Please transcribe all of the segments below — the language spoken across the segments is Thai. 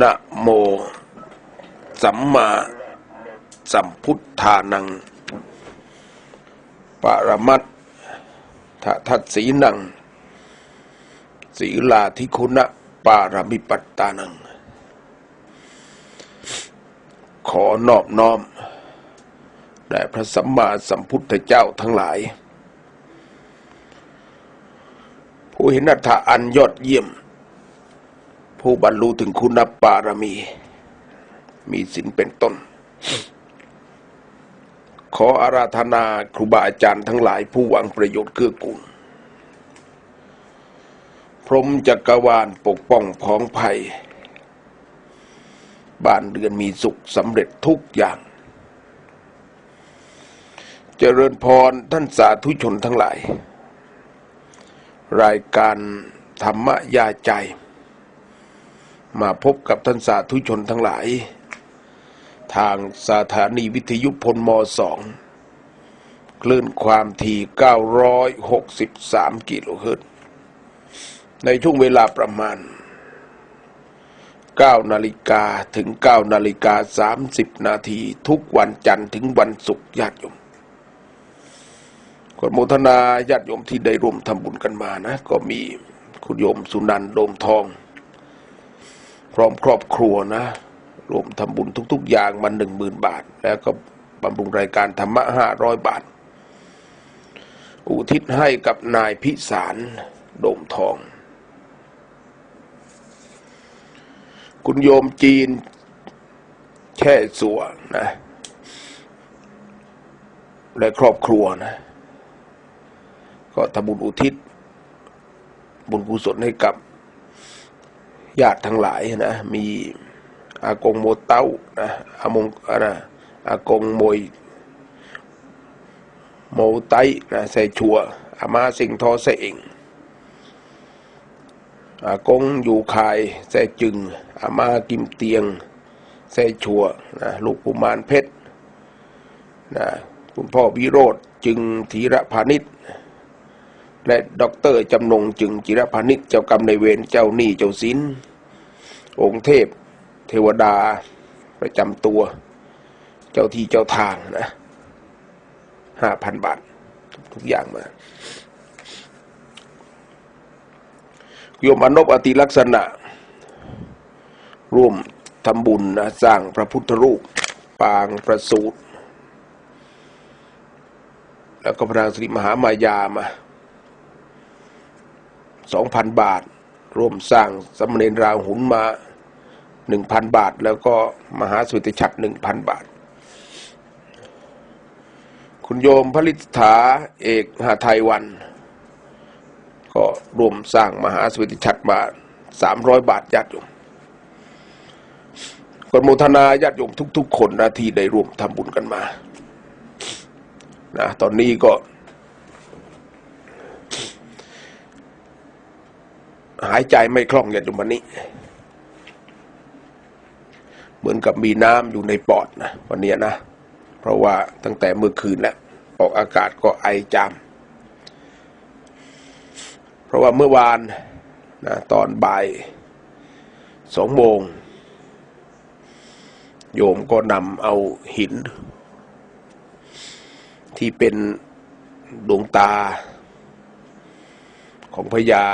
นะโม สัมมาสัมพุทธานัง ปรมัตถทัตสีนัง ศีลาธิคุณะปารมิปัตตานัง ขอนอบน้อมแด่พระสัมมาสัมพุทธเจ้าทั้งหลาย ผู้เห็นอัตถะอันยอดเยี่ยม ผู้บรรลุถึงคุณปารมี มีศีลเป็นต้น ขออาราธนาครูบาอาจารย์ทั้งหลายผู้หวังประโยชน์เกื้อกูลพรมจักรวาลปกป้องพ้องภัย บ้านเรือนมีสุขสำเร็จทุกอย่าง เจริญพรท่านสาธุชนทั้งหลาย รายการธรรมยาใจ มาพบกับท่านสาธุชนทั้งหลาย ทางสถานีวิทยุพลมสองคลื่นความถี่ 963 กิโลเฮิรตซ์ในช่วงเวลาประมาณ 9 นาฬิกาถึง 9 นาฬิกา 30 นาทีทุกวันจันทร์ถึงวันศุกร์ญาติโยมกดโมทนาญาติโยมที่ได้ร่วมทำบุญกันมานะ ก็มีคุณโยมสุนันโดมทอง พร้อมครอบครัวนะรวมทำบุญทุก ๆ อย่างมาหนึ่งหมื่นบาท แล้วก็บำรุงรายการธรรมะห้าร้อยบาท อุทิศให้กับนายพิสารโดมทอง คุณโยมจีนแช่สัวนะ และครอบครัวนะ ก็ทำบุญอุทิศ บุญกุศลให้กับ ญาติทั้งหลายนะมีอากงโมเต้านะอามงนะอากงโมยโมไตนะใส่ชัวอามาสิงทอเสเองอากงอยู่คายแส่จึงอามากิมเตียงแส่ชัวนะลูกกุมารเพชรนะคุณพ่อวิโรธจึงธีระพาณิชย์และด็อกเตอร์จำนงจึงจิรพานิชเจ้ากรรมในเวรเจ้าหนี้เจ้าสิน องค์เทพ เทวดา ประจำตัว เจ้าที่เจ้าทางนะห้าพันบาท ทุกอย่างมาโยมอนบอติลักษณะ ร่วมทำบุญนะสร้างพระพุทธรูป ปางประสูตร แล้วก็พระนางสิริมหามายามาสองพันบาท ร่วมสร้างสมณเณรราหุนมาหนึ่งพันบาท แล้วก็มหาสุติฉัตรหนึ่งพันบาท คุณโยมพระลิษฐาเอกหาไทยวัน ก็ร่วมสร้างมหาสุติฉัตรมาสามร้อยบาทญาติโยมกนโมทนาญาติโยมทุก ๆ คนนะที่ได้ร่วมทำบุญกันมานะตอนนี้ก็ หายใจไม่คล่องอย่างวันนี้ เหมือนกับมีน้ำอยู่ในปอดนะวันนี้นะ เพราะว่าตั้งแต่เมื่อคืนแล้ว ออกอากาศก็ไอจาม เพราะว่าเมื่อวานนะตอนบ่ายสองโมง โยมก็นำเอาหิน ที่เป็นดวงตาของพญา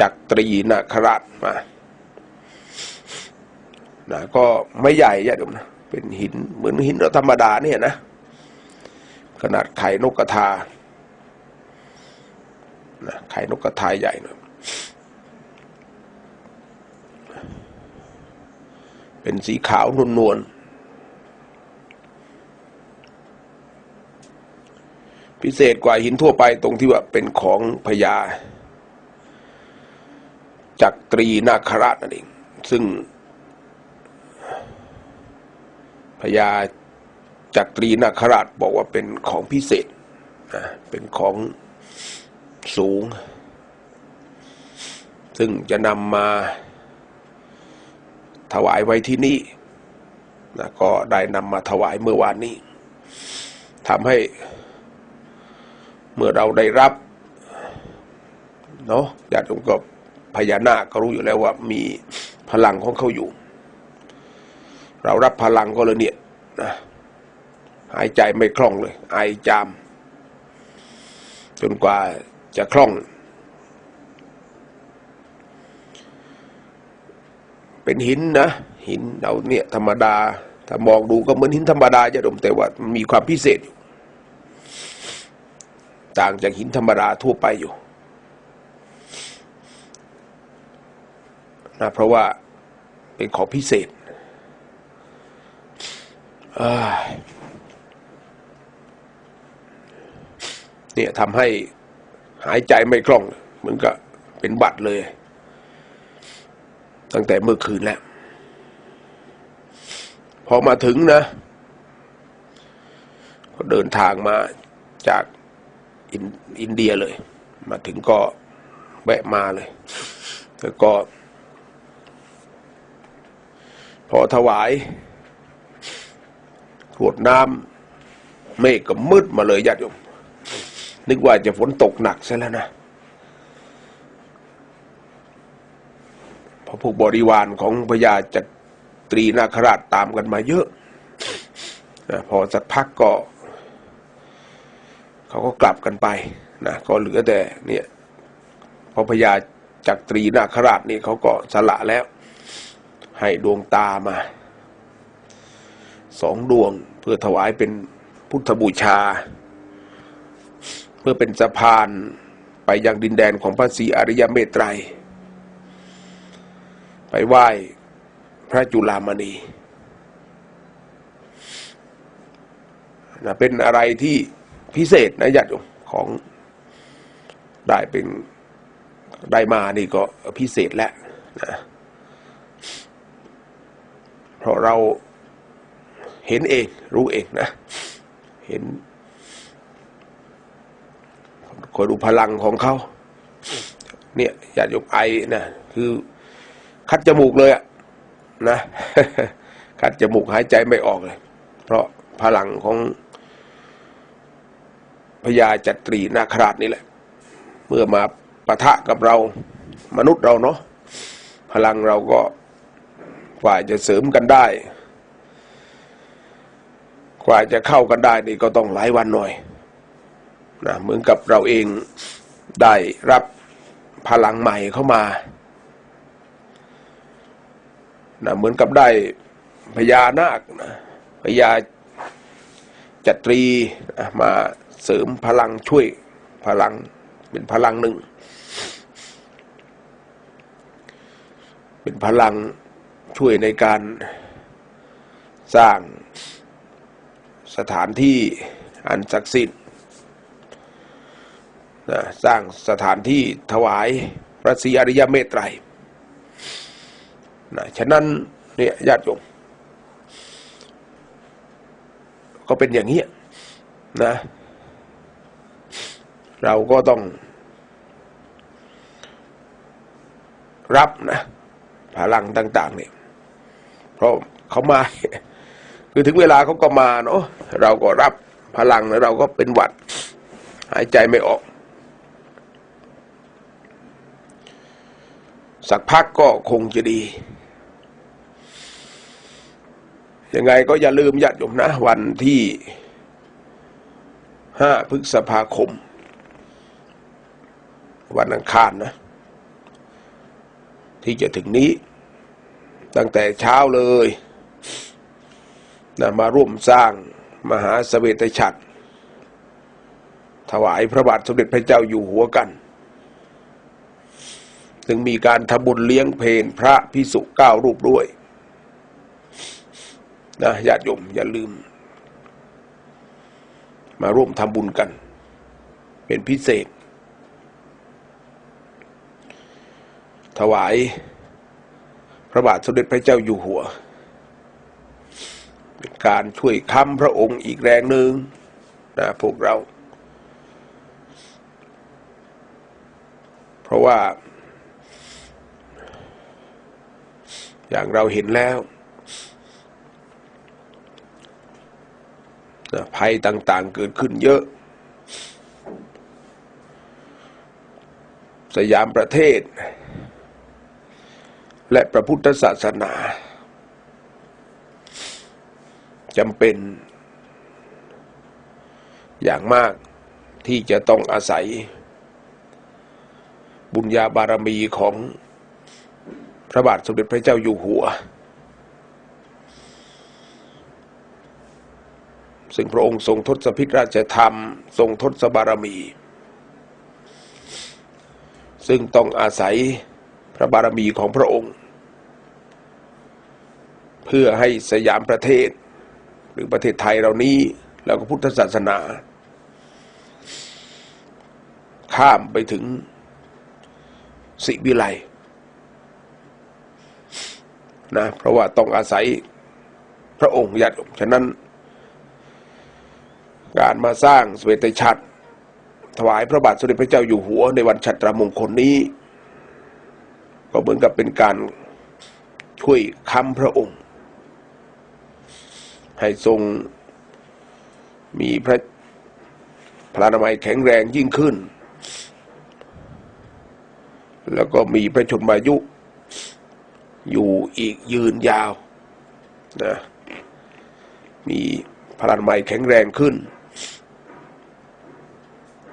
จักตรีนาคราชมานะก็ไม่ใหญ่ญาติโยมนะเป็นหินเหมือนหินธรรมดาเนี่ยนะ ขนาดไข่นกกระทานะไข่นกกระทาใหญ่หน่อยเป็นสีขาวนวลนวลพิเศษกว่าหินทั่วไปตรงที่ว่าเป็นของพญา จักตรีนาคราชนั่นเอง ซึ่งพญาจักตรีนาคราชบอกว่าเป็นของพิเศษนะเป็นของสูง ซึ่งจะนำมาถวายไว้ที่นี่นะก็ได้นำมาถวายเมื่อวานนี้ทำให้เมื่อเราได้รับเนาะญาติโยมก็ พญานาคก็รู้อยู่แล้วว่ามีพลังของเขาอยู่ เรารับพลังก็เลยเนี่ยนะหายใจไม่คล่องเลย ไอจาม จนกว่าจะคล่อง เป็นหินนะ หินเราเนี่ยธรรมดา ถ้ามองดูก็เหมือนหินธรรมดาจะดมแต่ว่ามีความพิเศษอยู่ ต่างจากหินธรรมดาทั่วไปอยู่ นะเพราะว่าเป็นของพิเศษเนี่ยทำให้หายใจไม่คล่องเหมือนกับเป็นบัตรเลย ตั้งแต่เมื่อคืนแล้ว พอมาถึงนะ ก็เดินทางมาจากอินอินเดียเลย มาถึงก็แวะมาเลย แล้วก็ พอถวายกรวดน้ำเมฆก็มืดมาเลยญาติโยมนึกว่าจะฝนตกหนักซะแล้วนะเพราะพวกบริวารของพญาจัตรีนาคราชตามกันมาเยอะนะพอสักพักก็ เขาก็กลับกันไปนะก็เหลือแต่เนี่ยพอพญาจักรีนาคราชนี่เขาก็สละแล้ว ให้ดวงตามาสองดวงเพื่อถวายเป็นพุทธบูชา เพื่อเป็นสะพานไปยังดินแดนของพระศรีอริยเมตไตร ไปไหว้พระจุลามณีนะเป็นอะไรที่พิเศษนะญาติโยมของได้เป็นได้มานี่ก็พิเศษแล้วนะ เพราะเราเห็นเอง รู้เองนะ เห็นคอยดูพลังของเขา เนี่ยญาติโยมไอนะคือคัดจมูกเลยอะนะคัดจมูกหายใจไม่ออกเลย เพราะพลังของพญาจัตรีนาคราชนี่แหละ เมื่อมาปะทะกับเรามนุษย์เราเนาะพลังเราก็ กว่าจะเสริมกันได้ กว่าจะเข้ากันได้นี่ก็ต้องหลายวันหน่อยนะเหมือนกับเราเองได้รับพลังใหม่เข้ามานะเหมือนกับได้พญานาคนะพญาจัตรีมาเสริมพลังช่วยพลังเป็นพลังหนึ่ง เป็นพลัง ช่วยในการสร้างสถานที่อันศักดิ์สิทธิ์นะสร้างสถานที่ถวายพระศรีอริยเมตไตรนะฉะนั้นเนี่ยญาติโยมก็เป็นอย่างนี้นะ เราก็ต้องรับนะพลังต่าง ๆ เนี่ย ราะเขามา คือถึงเวลาเขาก็มาเนาะเราก็รับพลังแล้วเราก็เป็นหวัด หายใจไม่ออก สักพักก็คงจะดี ยังไงก็อย่าลืมญาติโยมนะ วันที่ห้าพฤษภาคม วันอังคารนะ ที่จะถึงนี้ ตั้งแต่เช้าเลยนะมาร่วมสร้างมหาสเวตฉัตรถวายพระบาทสมเด็จพระเจ้าอยู่หัวกันซึงมีการทำบุญเลี้ยงเพนพระพิสุเก้ารูปด้วยนะญาติโยมอย่าลืม มาร่วมทำบุญกัน เป็นพิเศษ ถวาย พระบาทสมเด็จพระเจ้าอยู่หัว เป็นการช่วยค้ำพระองค์อีกแรงหนึ่งนะพวกเรา เพราะว่า อย่างเราเห็นแล้วนะภัยต่างๆเกิดขึ้นเยอะ สยามประเทศ และพระพุทธศาสนาจำเป็น อย่างมากที่จะต้องอาศัย บุญญาบารมีของพระบาทสมเด็จพระเจ้าอยู่หัว ซึ่งพระองค์ทรงทศพิธราชธรรม ทรงทศบารมี ซึ่งต้องอาศัยพระบารมีของพระองค์ เพื่อให้สยามประเทศ หรือประเทศไทยเรานี้ แล้วก็พุทธศาสนา ข้ามไปถึงสิวิไลนะเพราะว่าต้องอาศัยพระองค์ญาติโยมฉะนั้น การมาสร้างสเวตฉัตรถวายพระบาทสมเด็จพระเจ้าอยู่หัวในวันฉัตรมงคลนี้ ก็เหมือนกับเป็นการช่วยค้ำพระองค์ ให้ทรงมีพระพลานามัยแข็งแรงยิ่งขึ้น แล้วก็มีพระชนมายุ อยู่อีกยืนยาวนะมีพลานามัยแข็งแรงขึ้น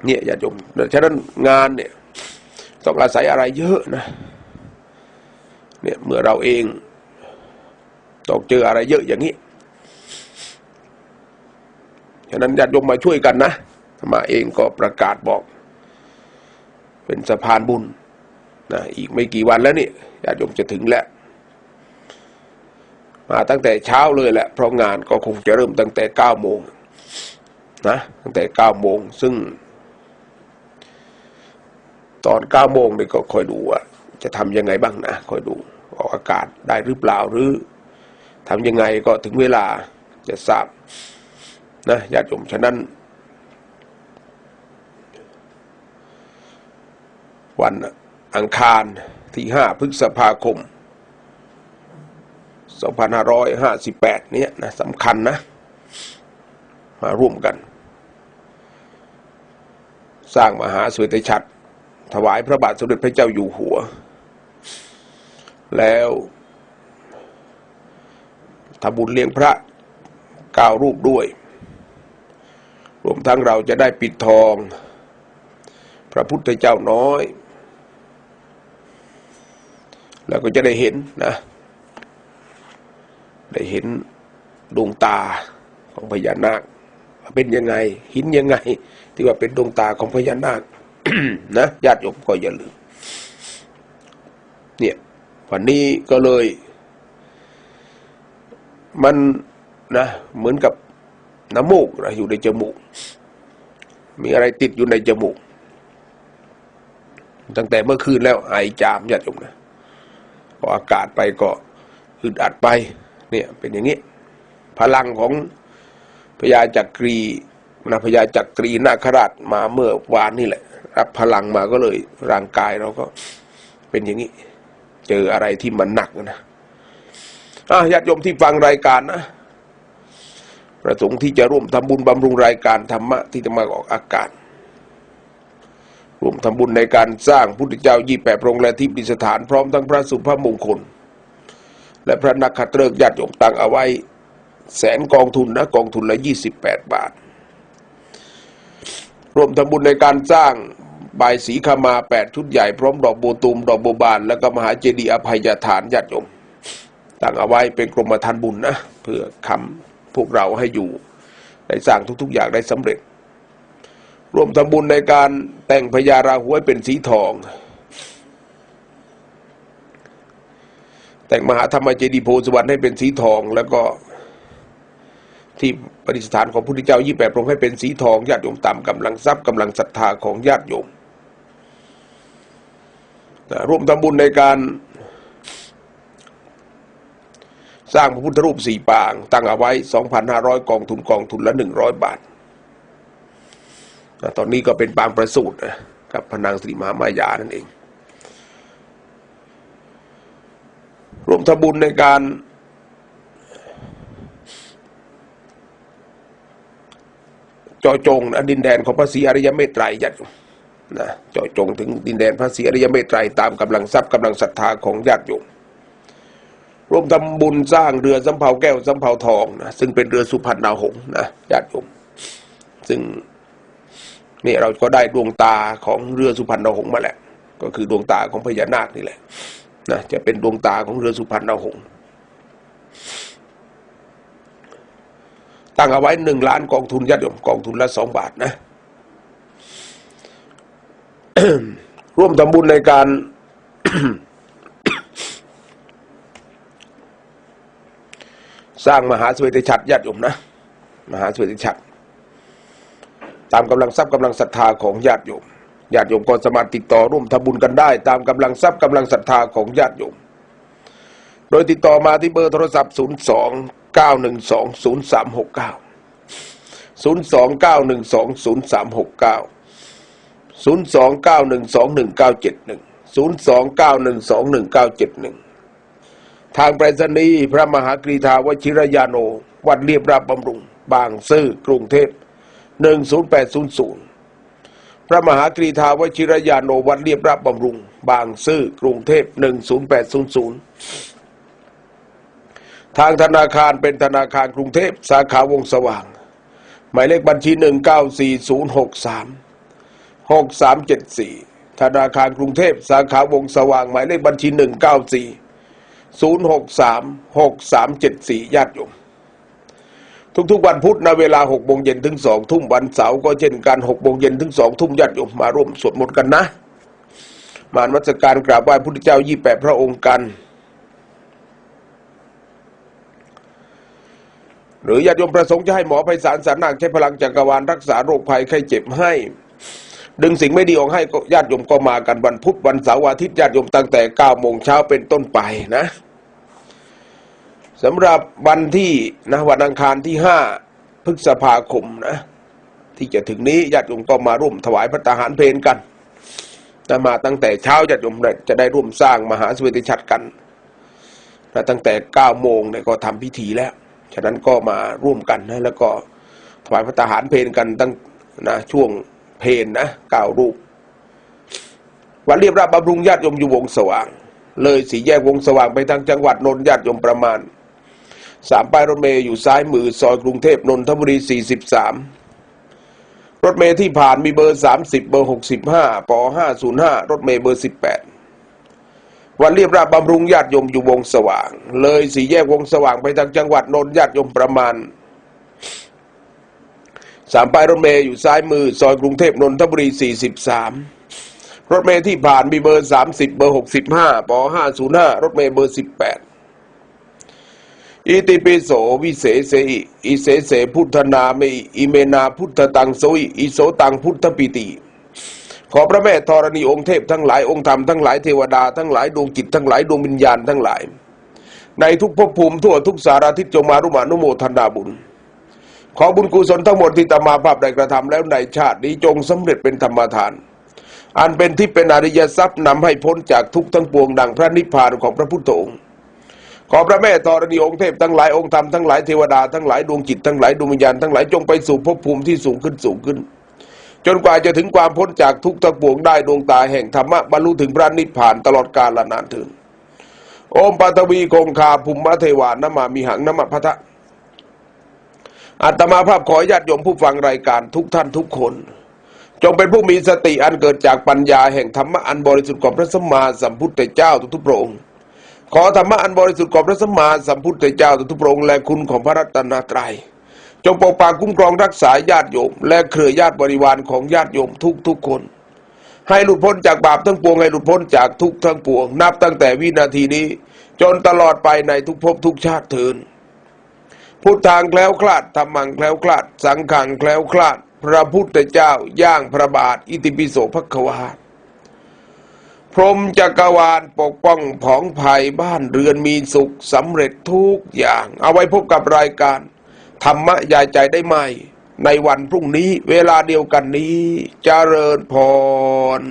เนี่ยอย่าโยมฉะนั้นงานเนี่ยต้องอาศัยอะไรเยอะนะเนี่ยเมื่อเราเองต้องเจออะไรเยอะอย่างนี้ ฉะนั้นญาติโยมมาช่วยกันนะมาเองก็ประกาศบอก เป็นสะพานบุญนะอีกไม่กี่วันแล้วนี่ญาติโยมจะถึงแล้ว มาตั้งแต่เช้าเลยแหละ เพราะงานก็คงจะเริ่มตั้งแต่เก้าโมงนะตั้งแต่เก้าโมงซึ่ง ตอนเก้าโมงนี่ก็คอยดูว่าจะทำยังไงบ้างนะคอยดูออกอากาศได้หรือเปล่าหรือทำยังไงก็ถึงเวลาจะทราบ นะญาติโยมฉะนั้น วันอังคารที่ห้าพฤษภาคม 2558 เนี่ยนะสำคัญนะ มาร่วมกัน สร้างมหาสวยตฉัตรถวายพระบาทสมเด็จพระเจ้าอยู่หัว แล้วทำบุญเลี้ยงพระก้ารูปด้วย วมทั้งเราจะได้ปิดทอง พระพุทธเจ้าน้อย แล้วก็จะได้เห็นนะ ได้เห็นดวงตาของพญานาคเป็นยังไง หินยังไง ที่ว่าเป็นดวงตาของพญานาคนะญาติโยมก็อย่าลืมเนี่ยวันนี้ก็เลย มันนะเหมือนกับ น้ำมูกนะอยู่ในจมูก มีอะไรติดอยู่ในจมูก ตั้งแต่เมื่อคืนแล้วไอจามญาติโยมนะพออากาศไปก็อึดอัดไป เนี่ย เป็นอย่างนี้ พลังของพญาจักรีนะพญาจักรีนาคราชมาเมื่อวานนี่แหละ รับพลังมาก็เลยร่างกายเราก็เป็นอย่างนี้ เจออะไรที่มันหนักนะอะญาติโยมที่ฟังรายการนะ ประสงค์ที่จะร่วมทำบุญบำรุงรายการธรรมะที่จะมาออกอากาศร่วมทำบุญในการสร้างพุทธเจ้ายี่แปดพระองค์และที่ประดิษฐานพร้อมทั้งพระสุภาพมงคล และพระนักขัตฤกษ์ญาติโยมตั้งเอาไว้แสนกองทุนนะกองทุนละยี่สิบแปดบาท ร่วมทำบุญในการสร้างบายสีขมาแปดชุดใหญ่พร้อมดอกโบตูมดอกโบบาน แล้วก็มหาเจดีย์อภัยทานญาติโยมตั้งเอาไว้เป็นกรมธรรม์บุญนะเพื่อคำ วกเราให้อยู่ได้สร้างทุก ๆ อย่างได้สำเร็จร่วมทำบุญในการแต่งพญาราหูให้เป็นสีทอง แต่งมหาธรรมเจดีย์โพธิ์สุวรรณให้เป็นสีทอง แล้วก็ที่ประดิษฐานของพระพุทธเจ้ายี่แปดพระองค์ให้เป็นสีทองญาติโยมตามกำลังทรัพย์กำลังศรัทธาของญาติโยมร่วมทำบุญในการ สร้างพระพุทธรูปสี่ปาง ตั้งเอาไว้ 2,500 กองทุนกองทุนละ 100 บาท ตอนนี้ก็เป็นปางประสูตรนะกับพนางสิริมหามายานั่นเองร่วมทบุญในการจาะจงนดินแดนของพระศรีอริยเมตไตรญาติโยมนะจาะจงถึงดินแดนพระศรีอริยเมตไตรตามกำลังทรัพย์กำลังศรัทธาของญาติโยม ร่วมทำบุญสร้างเรือสำเภาแก้วสำเภาทองนะซึ่งเป็นเรือสุพรรณหงส์นะญาติโยมซึ่งนี่เราก็ได้ดวงตาของเรือสุพรรณหงส์มาแหละ ก็คือดวงตาของพญานาคนี่แหละนะจะเป็นดวงตาของเรือสุพรรณหงส์ตั้งเอาไว้หนึ่งล้านกองทุนญาติโยมกองทุนละสองบาทนะร่วมทำบุญในการ สร้างมหาสเวทฉัตรญาติโยมนะ มหาสเวทฉัตรตามกำลังทรัพย์กำลังศรัทธาของญาติโยมญาติโยมก็สามารถติดต่อร่วมทำบุญกันได้ ตามกำลังทรัพย์กำลังศรัทธาของญาติโยม โดยติดต่อมาที่เบอร์โทรศัพท์ 0 2 9 1 2 0 3 6 9 0 2 9 1 2 0 3 6 9 0 2 9 1 2 1 9 7 1 0 2 9 1 2 1 9 7 1 ทางไปรษณีย์พระมหากรีธาวชิรยาโน วัดเรียบราบบำรุง บางซื่อกรุงเทพ10800 พระมหากรีธาวชิรยาโน วัดเรียบราบบำรุง บางซื่อกรุงเทพ10800 ทางธนาคารเป็นธนาคารกรุงเทพสาขาวงสว่าง หมายเลขบัญชี 194063 6374 ธนาคารกรุงเทพสาขาวงสว่าง หมายเลขบัญชี 194 063 6374 ญาติโยม ทุกๆวันพุธในเวลา6โมงเย็นถึง2ทุ่มวันเสาร์ก็เช่นกัน6โมงเย็นถึง2ทุ่มญาติโยมมาร่วมสวดมนต์กันนะ มานมัสการกราบไหว้พุทธเจ้า 28 พระองค์กัน หรือญาติโยมประสงค์จะให้หมอไพศาลสารนักใช้พลังจักรวาลรักษาโรคภัยไข้เจ็บให้ ดึงสิ่งไม่ดีออกให้ญาติโยมก็มากันวันพุธวันเสาร์วันอาทิตย์ญาติโยมตั้งแต่9โมงเช้าเป็นต้นไปนะสำหรับวันที่นะวันอังคารที่5พฤษภาคมนะ ที่จะถึงนี้ญาติโยมก็มาร่วมถวายพระทหารเพลกันนะมาตั้งแต่เช้าญาติโยมจะได้ร่วมสร้างมหาสเวติฉัตรกันนะตั้งแต่9โมงเนี่ยก็ทำพิธีแล้ว ฉะนั้นก็มาร่วมกันนะแล้วก็ถวายพระทหารเพลกันตั้งนะช่วง เพลนะเก้ารูป วันเรียบราบบำรุงญาติโยมอยู่วงสว่าง เลยสีแยกวงสว่างไปทางจังหวัดนนท์ญาติโยมประมาณสามป้ายรถเมย์อยู่ซ้ายมือซอยกรุงเทพนนทบุรี43รถเมย์ที่ผ่านมีเบอร์30เบอร์65ป505รถเมย์เบอร์18วันเรียบราบบำรุงญาติโยมอยู่วงสว่าง เลยสีแยกวงสว่างไปทางจังหวัดนนท์ญาติโยมประมาณ สามป้ายรถเมย์อยู่ซ้ายมือ ซอยกรุงเทพนนทบุรี 43 รถเมย์ที่ผ่านมีเบอร์ 30 เบอร์ 65ป505 รถเมย์เบอร์ 18 อิติปิโสวิเศษเสอิอิเสเสพุทธนาเมอิเมนาพุทธตังโสอิอิโสตังพุทธปิติ ขอพระแม่ธรณีองค์เทพทั้งหลายองค์ธรรมทั้งหลายเทวดาทั้งหลายดวงจิตทั้งหลายดวงวิญญาณทั้งหลาย ในทุกภพภูมิทั่วทุกสารทิศจงมารุมานุโมทนาบุญ ขอบุญกุศลทั้งหมดที่ตมาภาพได้กระทำแล้วในชาตินี้จงสำเร็จเป็นธรรมทาน อันเป็นที่เป็นอริยทรัพย์นำให้พ้นจากทุกทั้งปวงดังพระนิพพานของพระพุทธองค์ ขอพระแม่ธรณีองค์เทพทั้งหลายองค์ธรรมทั้งหลายเทวดาทั้งหลายดวงจิตทั้งหลายดวงวิญญาณทั้งหลายจงไปสู่ภพภูมิที่สูงขึ้นสูงขึ้น จนกว่าจะถึงความพ้นจากทุกทั้งปวงได้ดวงตาแห่งธรรมะบรรลุถึงพระนิพพานตลอดกาลนานถึงโอมปัตวีคงคาภูมิเทวานมามีหังนมะพะทะ อาตมาภาพขอญาติโยมผู้ฟังรายการทุกท่านทุกคน จงเป็นผู้มีสติอันเกิดจากปัญญาแห่งธรรมะอันบริสุทธิ์ของพระสัมมาสัมพุทธเจ้าทุกๆพระองค์ขอธรรมะอันบริสุทธิ์ของพระสัมมาสัมพุทธเจ้าทุกๆพระองค์และคุณของพระรัตนตรัยจงปกปักคุ้มครองรักษาญาติโยม และเครือญาติบริวารของญาติโยมทุกๆคน ให้หลุดพ้นจากบาปทั้งปวงให้หลุดพ้นจากทุกทั้งปวง นับตั้งแต่วินาทีนี้ จนตลอดไปในทุกภพทุกชาติเถิน พุทธางแคล้วคลาดธรรมังแคล้วคลาด สังขังแคล้วคลาด พระพุทธเจ้าย่างพระบาท อิติปิโสภควาพรมจักรวาลปกป้องผองภัยบ้านเรือนมีสุขสำเร็จทุกอย่าง เอาไว้พบกับรายการ ธรรมะยายใจได้ไหม ในวันพรุ่งนี้เวลาเดียวกันนี้เจริญพร